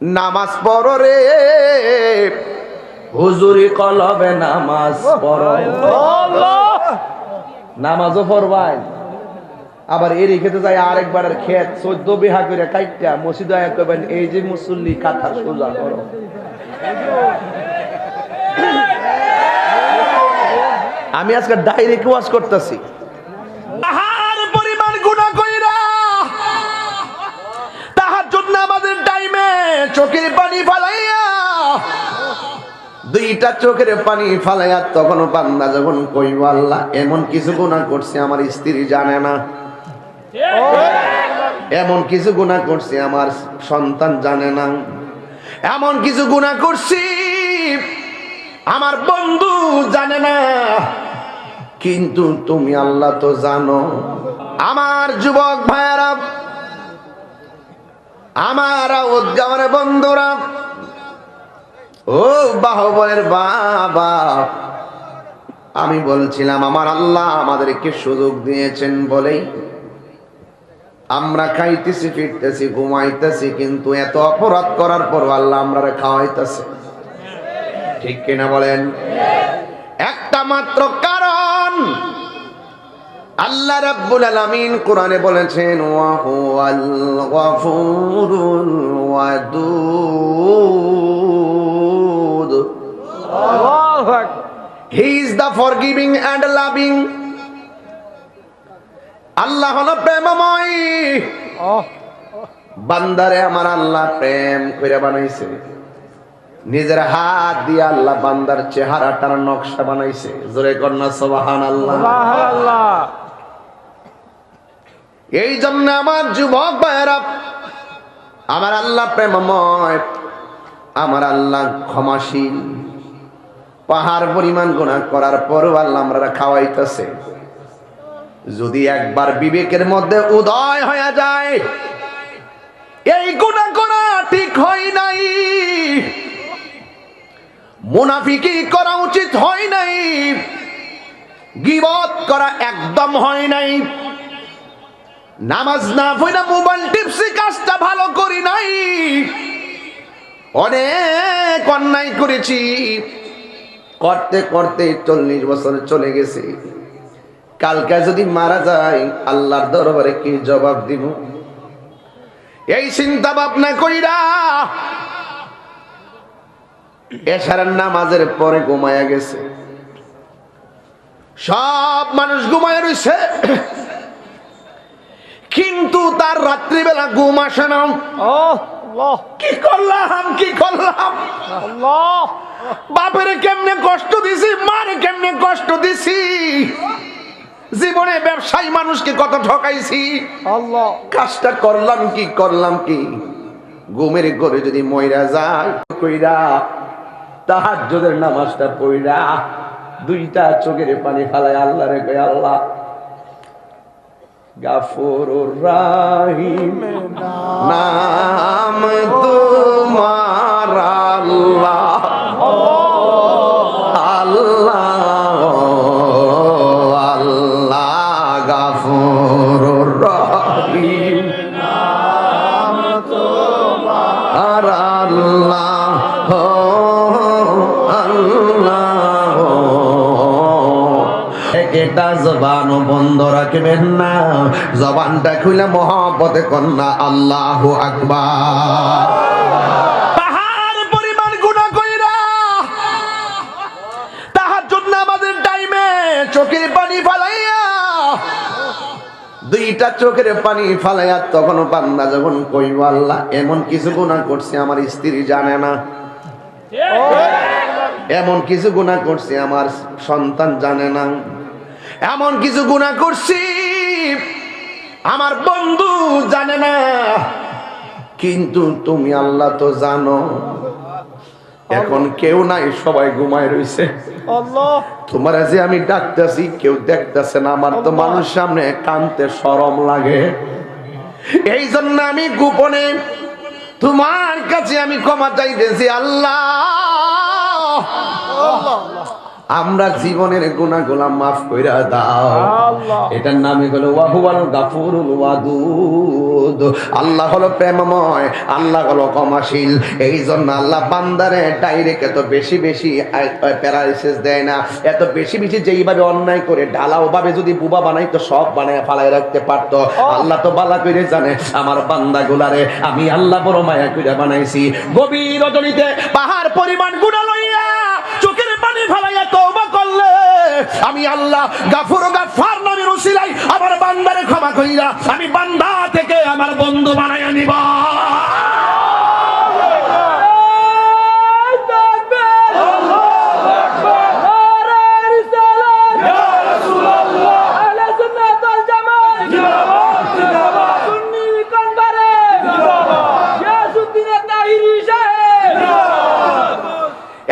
নামাজ পড়ো রে। হুজুরি কলবে নামাজ পড়ো। নামাজও পড়বাই। আবার এরই খেতে যায় আরেকবারের খেত চোদ্দ বিহা করে কাইটা মসজিদ আয়া করবেন এই যে মুসল্লি কাঁথা সোজা করো। আমি আজকে ডাইরেক্ট ওয়াশ করতেছি। আহার চোখের পানি ফালাইয়া। দুইটা চোখের পানি ফালাইয়া তখন বান্দা যখন কইব, আল্লাহ, এমন কিছু গুণা করছে আমার স্ত্রী জানে না। এমন কিছু গুণা করছে আমার সন্তান জানে না। এমন কিছু গুণা করছি আমার বন্ধু জানে না। কিন্তু তুমি আল্লাহ তো জানো। আমার যুবক ভাইয়ারা আমার উদ্গামের বন্ধুরা, ও বাহবলের বাবা, আমি বলছিলাম, আমার আল্লাহ আমাদেরকে সুযোগ দিয়েছেন বলেই। আমরা খাইতেছি, ফিরতেছি, ঘুমাইতেছি, কিন্তু এত অপরাধ করার পর আল্লাহ আমরা খাওয়াইতেছে। ঠিক কিনা বলেন? একটা মাত্র কারণ আল্লাহ রাব্বুল আলামিন কোরআনে বলেছেন ওয়া হুয়াল গফুরুল Wadud. He is the forgiving and loving আল্লাহ হলো প্রেমময়। বান্দারে আমার আল্লাহ প্রেম করে বানাইছে। নিজের হাত দিয়ে আল্লাহ বান্দার চেহারাটার নকশা বানাইছে। জোরে কন্যা সবাহান আল্লাহ এই জন্য আমার যুবক ভাইয়েরা, আমার আল্লাহ প্রেমময়, আমার আল্লাহ ক্ষমাশীল। পাহাড় পরিমাণ গোনা করার পরও আল্লাহ আমরা খাওয়াইতেছে। যদি একবার বিবেকের মধ্যে উদয় হয়ে যায়, এই গুণা করা ঠিক হয় নাই। মুনাফিকি করা উচিত হয় নাই। গিবত করা একদম হয় নাই। নামাজ না পড়া মোবাইল টিপসি কাজটা ভালো করি নাই। অনেক অন্যায় করেছি। করতে করতে চল্লিশ বছর চলে গেছে। কালকে যদি মারা যায়, আল্লাহর দরবারে কি জবাব দিব? এই চিন্তা ভাবনা কইরা এশারের নামাজের পরে ঘুমায়া গেছে। সব মানুষ ঘুমায় রয়েছে কিন্তু তার রাত্রিবেলা ঘুম আসে না। কি করলাম কি করলাম? বাপের কেমনে কষ্ট দিছি মারে কেমনে কষ্ট দিছি? জীবনে ব্যবসায়ী মানুষকে কত ঠকাইছি। কাজটা করলাম কি করলাম কি? ঘুমের ঘরে যদি ময়রা যায় কইরা তাহার নামাজটা পইরা দুইটা চোখের পানি ফালায় আল্লাহ রে আল্লাহ গাফুর রাহিম নাম জবান বন্ধ রাখবেন না। জবানটা খুলে কন্যা আল্লাহ আকবার। চোখের পানি ফালাইয়া দুইটা চোখের পানি ফালাইয়া তখন বান্দা যখন কইব আল্লাহ এমন কিছু গুণা করছে আমার স্ত্রী জানে না। এমন কিছু গুণা করছে আমার সন্তান জানে না। এমন কিছু গুণা করছি আমার বন্ধু জানে না কিন্তু তুমি আল্লাহ তো জানো এখন কেউ নাই সবাই ঘুমায় রইছে। তোমার যে আমি ডাকতেছি কেউ দেখতেছে না আমার তো মানুষ সামনে কানতে সরম লাগে। এই জন্য আমি গোপনে তোমার কাছে আমি ক্ষমা চাইতেছি আল্লাহ। আমরা জীবনের গুনাহগুলা মাফ কইরা দাও। এটার নামই হলো ওয়াহুয়াল গাফুরুল ওয়াদুদ। আল্লাহ হলো প্রেমময় আল্লাহ হলো ক্ষমাশীল। এই জন্য আল্লাহ বান্দারে ডাইরেক্ট এত বেশি বেশি প্যারালাইসিস দেয় না। এত বেশি বেশি যেইভাবে অন্যায় করে ঢালাও ভাবে যদি বুবা বানাই তো সব বানায় ফালাই রাখতে পারতো। আল্লাহ তো বালা করে জানে আমার বান্দা গুলারে আমি আল্লাহ বড় মায়া করে বানাইছি। গভীর রজনীতে পাহাড় পরিমাণ গুণা আমি আল্লাহ গাফুর গাফার নামের উসিলাই আমার বান্দারে ক্ষমা কইরা আমি বান্দা থেকে আমার বন্ধু বানাইয়া নিব।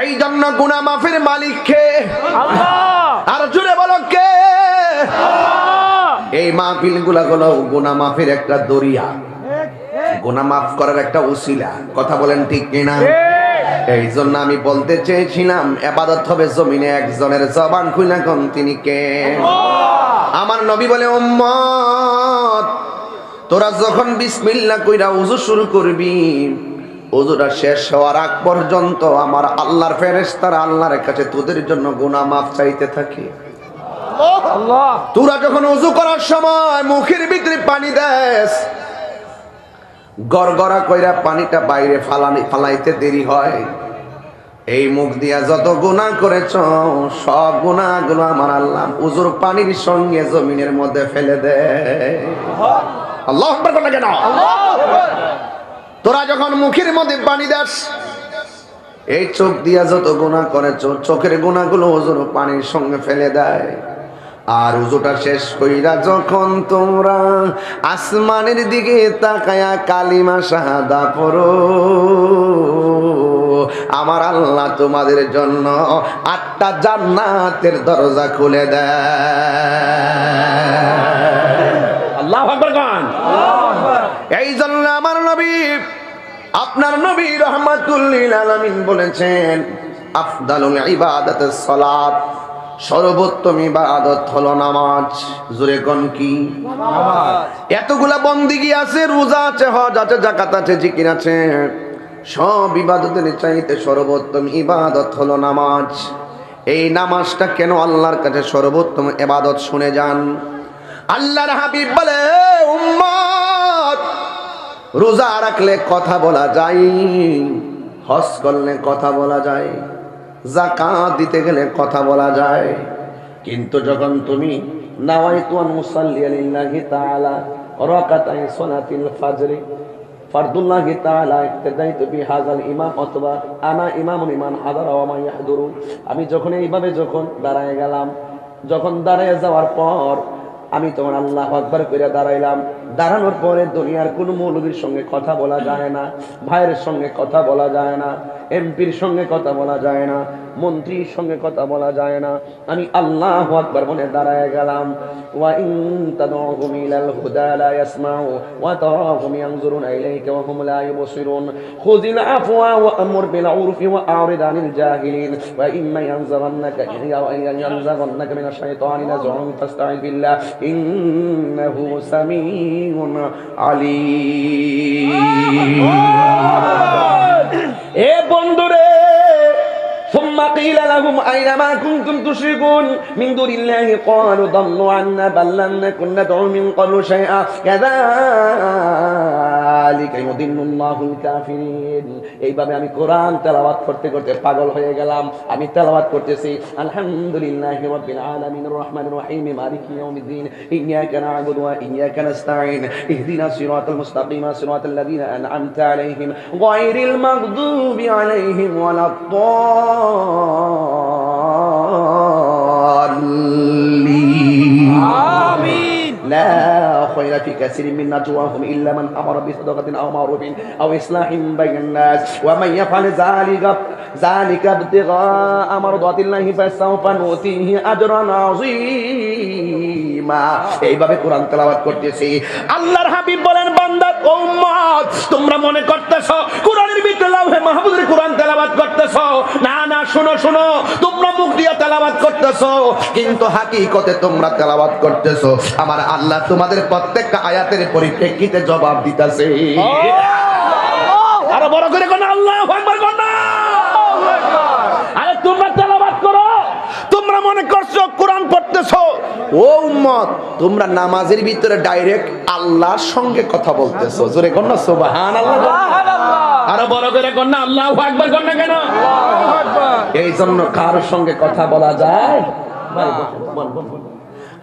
এই জন্য গুনা মাফের মালিক কে আর জুড়ে বলো কে? এই মাহফিলগুলা হলো গুনা মাফের একটা দরিয়া। গুনা মাফ করার একটা উসিলা কথা বলেন ঠিক কিনা? এই জন্য আমি বলতে চেয়েছিলাম এবাদত হবে জমিনে একজনের জবান খুইলা কোন তিনি কে? আমার নবী বলে উম্মত তোরা যখন বিসমিল্লা কইরা উজু শুরু করবি উজুটা শেষ হওয়ার আগ পর্যন্ত আমার আল্লাহর ফেরেশতারা আল্লাহর কাছে তোদের জন্য গুনাহ মাফ চাইতে থাকে। তোরা যখন উজু করার সময় মুখের ভিতরে পানি দেস গড়গড়া কইরা পানিটা বাইরে ফালানি ফালাইতে দেরি হয়। এই মুখ দিয়া যত গুণা করেছ সব গুণা গুলো আমার আল্লাহ উজুর পানির সঙ্গে জমিনের মধ্যে ফেলে দেয়। আল্লাহ। কেন? তোরা যখন মুখের মধ্যে পানি দাস এই চোখ দিয়া যত গুণা করেছ চোখের গুণাগুলো ওজোর পানির সঙ্গে ফেলে দেয়। আর উজুটা শেষ কইরা যখন তোমরা আসমানের দিকে তাকায়া কালিমা শাহাদা পড়ো আমার আল্লাহ তোমাদের জন্য আটটা জান্নাতের দরজা খুলে দেয়। আল্লাহ এই আপনার নবী রহমাতুল্লিল আলামিন বলেছেন আফদালুল ইবাদাতের সালাত সর্বোত্তম ইবাদত হলো নামাজ। জোরে কোন কি? এতগুলা বন্দিগি আছে রোজা আছে হজ আছে জাকাত আছে জিকির আছে। সব ইবাদতের চাইতে সর্বোত্তম ইবাদত হলো নামাজ। এই নামাজটা কেন আল্লাহর কাছে সর্বোত্তম ইবাদত শুনে যান? আল্লাহর হাবিব বলে উম্মত রোজা রাখলে কথা বলা যায়, হজ করলে কথা বলা যায় জাকাত দিতে গেলে কথা বলা যায়। কিন্তু যখন তুমি মুসাল্লি ফাজরি তাআলা ইমাম অথবা আনা ইমান আমি যখন এইভাবে যখন দাঁড়ায় গেলাম, যখন দাঁড়ায় যাওয়ার পর আমি তোমার আল্লাহ আকবার করে দাঁড়াইলাম। দাঁড়ানোর পরে দুনিয়ার কোনো মৌলবীর সঙ্গে কথা বলা যায় না, ভাইয়ের সঙ্গে কথা বলা যায় না, এমপির সঙ্গে কথা বলা যায় না, মন্ত্রীর সঙ্গে কথা বলা যায় না। আমি আল্লাহ আকবার বলে দাঁড়ায় গেলাম। ওয়া ইন তাদউহুম ইলাল হুদা লা ইয়াসমাউ ওয়া তারাহুম ইয়ানজুরুনা ইলাইকা ওয়া হুম লা ইউবসিরুন খুযিল আফওয়া ওয়া আমর বিল উরফি ওয়া আরিদ আনিল জাহিলিন। ওয়া ইম্মা ইয়ানজাগান্নাকা ইয়ানজাগান্নাকা আলীম এ বন্ধুরে ثم قيل لهم أين ما كنتم تشركون من دون الله قالوا ضلوا عنا بل لم نكن ندعو من قبل شيئا كذلك يضل الله الكافرين এইভাবে আমি কোরআন তেলাওয়াত করতে করতে পাগল হয়ে গেলাম আমি তেলাওয়াত করতেছি আলহামদুলিল্লাহি রাব্বিল আলামিন রহমানির রহিম মালিকি ইয়াউমিদ্দিন ইয়্যাকা না'বুদু ওয়া ইয়্যাকা নাস্তাঈন ইহদিনাস সিরাতাল মুস্তাকিম সিরাতাল লাযীনা আন'আমতা আলাইহিম গায়রিল মাগদুবি আলাইহিম ওয়ালাদ-দাল্লিন لا خير في كثير من نجواهم إلا من أمر بصدقة أو معروف أو إصلاح بين الناس ومن يفعل ذلك ذلك ابتغاء مرضات الله فسوف نؤتيه أجرا عظيما এইভাবে কোরআন তেলাওয়াত করতেছি আল্লাহর হাবিব বলেন বান্দা ও তোমরা মনে করতেছ কোরআনের ভিতরে লাউহে মাহফুজের কোরআন তেলাওয়াত করতেছ? না না শোনো শোনো তোমরা মুখ দিয়ে তেলাওয়াত করতেছ। কিন্তু হাকিকতে তোমরা তেলাবাদ করতেছ। আমার আল্লাহ তোমাদের প্রত্যেকটা আয়াতের পরিপ্রেক্ষিতে জবাব দিতেছে। আরও বড় করে কোন আল্লাহ একবার কোন না আরে তোমরা তেলাওয়াত করো তোমরা মনে করছ পড়তেছো ও উম্মত তোমরা নামাজের ভিতরে ডাইরেক্ট আল্লাহর সঙ্গে কথা বলতেছো। জোরে কোন না সুবহান আল্লাহ আরও বড় করে কোন না আল্লাহু আকবার কোন? না কেন এই জন্য কারোর সঙ্গে কথা বলা যায়।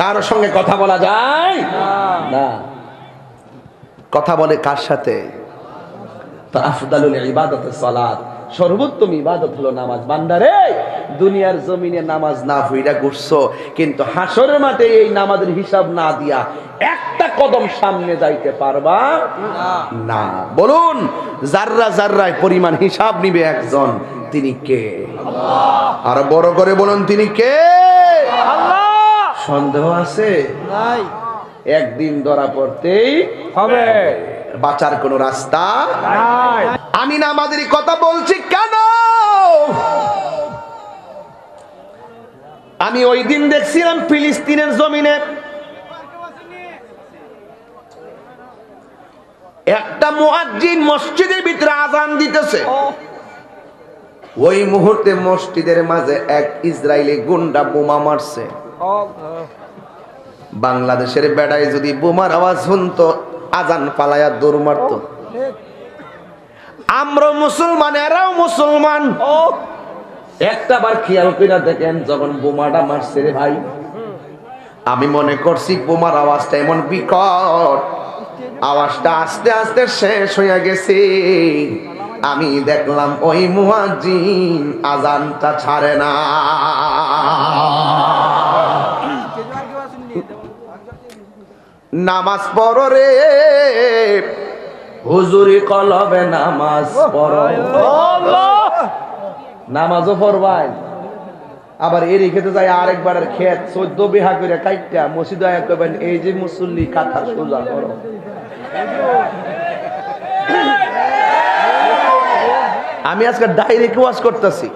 কারোর সঙ্গে কথা বলা যায়? না। কথা বলে কার সাথে? তো আফদালুল ইবাদত সালাত। সর্বোত্তম ইবাদত হলো নামাজ। বান্দারে দুনিয়ার জমিনে নামাজ না হইরা ঘুরছো কিন্তু হাসরের মাঠে এই নামাজের হিসাব না দিয়া একটা কদম সামনে যাইতে পারবা? না। বলুন জাররা জাররায় পরিমাণ হিসাব নিবে একজন তিনি কে? আর বড় করে বলুন তিনি কে? সন্দেহ আছে? নাই। একদিন ধরা পড়তেই হবে। বাঁচার কোনো রাস্তা নাই। আমি না আমাদের কথা বলছি কেন? আমি ওই দিন দেখছিলাম ফিলিস্তিনের জমিনে। একটা মুয়াজ্জিন মসজিদের ভিতরে আজান দিতেছে। ওই মুহূর্তে মসজিদের মাঝে এক ইসরায়েলি গুন্ডা বোমা মারছে। বাংলাদেশের বেড়ায় যদি বোমার আওয়াজ শুনতো, আজান পালায়া দৌড় মারতো। আমরা মুসলমান এরাও মুসলমান। একটা বার খেয়াল করে দেখেন যখন বোমাটা মারছে রে ভাই। আমি মনে করছি বোমার আওয়াজটা এমন বিকট। আওয়াজটা আস্তে আস্তে শেষ হয়ে গেছে। আমি দেখলাম ওই মুয়াজ্জিন আজানটা ছাড়ে না। নামাজ পড়ো রে। হুজুরি কলবে নামাজ পড়ো। নামাজও পড়বাই। আবার এরই খেতে যাই আরেকবার খেত। চোদ্দ বিহা করে কাইটা মসজিদ করবেন এই যে মুসল্লি কাঁথা সোজা করো। আমি আজকে ডাইরেক্ট ওয়াশ করতেছি।